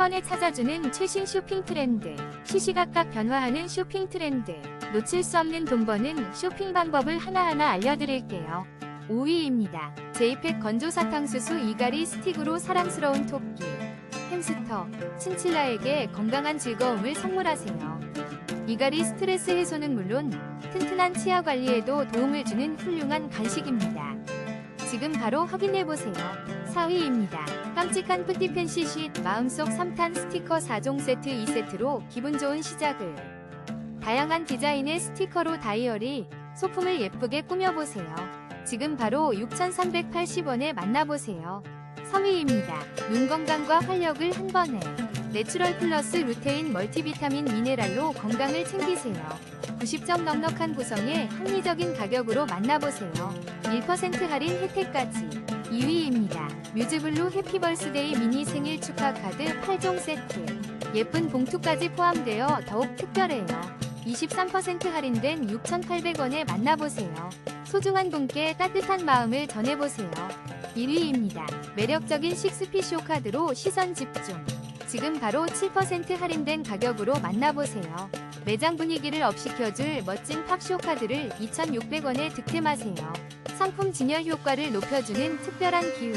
번에 찾아주는 최신 쇼핑 트렌드. 시시각각 변화하는 쇼핑 트렌드. 놓칠 수 없는 돈 버는 쇼핑 방법을 하나하나 알려드릴게요. 5위입니다. 제이팩 건조 사탕수수 이갈이 스틱으로 사랑스러운 토끼. 햄스터, 친칠라에게 건강한 즐거움을 선물하세요. 이갈이 스트레스 해소는 물론 튼튼한 치아 관리에도 도움을 주는 훌륭한 간식입니다. 지금 바로 확인해보세요. 4위입니다. 깜찍한 뿌띠펜시 쉿 마음속 3탄 스티커 4종 세트 2세트로 기분 좋은 시작을. 다양한 디자인의 스티커로 다이어리, 소품을 예쁘게 꾸며보세요. 지금 바로 6,380원에 만나보세요. 3위입니다. 눈 건강과 활력을 한 번에. 내추럴 플러스 루테인 멀티비타민 미네랄로 건강을 챙기세요. 90점 넉넉한 구성에 합리적인 가격으로 만나보세요. 1% 할인 혜택까지. 2위입니다. 뮤즈블루 해피벌스데이 미니 생일 축하 카드 8종 세트. 예쁜 봉투까지 포함되어 더욱 특별해요. 23% 할인된 6,800원에 만나보세요. 소중한 분께 따뜻한 마음을 전해보세요. 1위입니다. 매력적인 식스피쇼 카드로 시선 집중. 지금 바로 7% 할인된 가격으로 만나보세요. 매장 분위기를 업시켜줄 멋진 팝쇼 카드를 2,600원에 득템하세요. 상품 진열 효과를 높여주는 특별한 기회.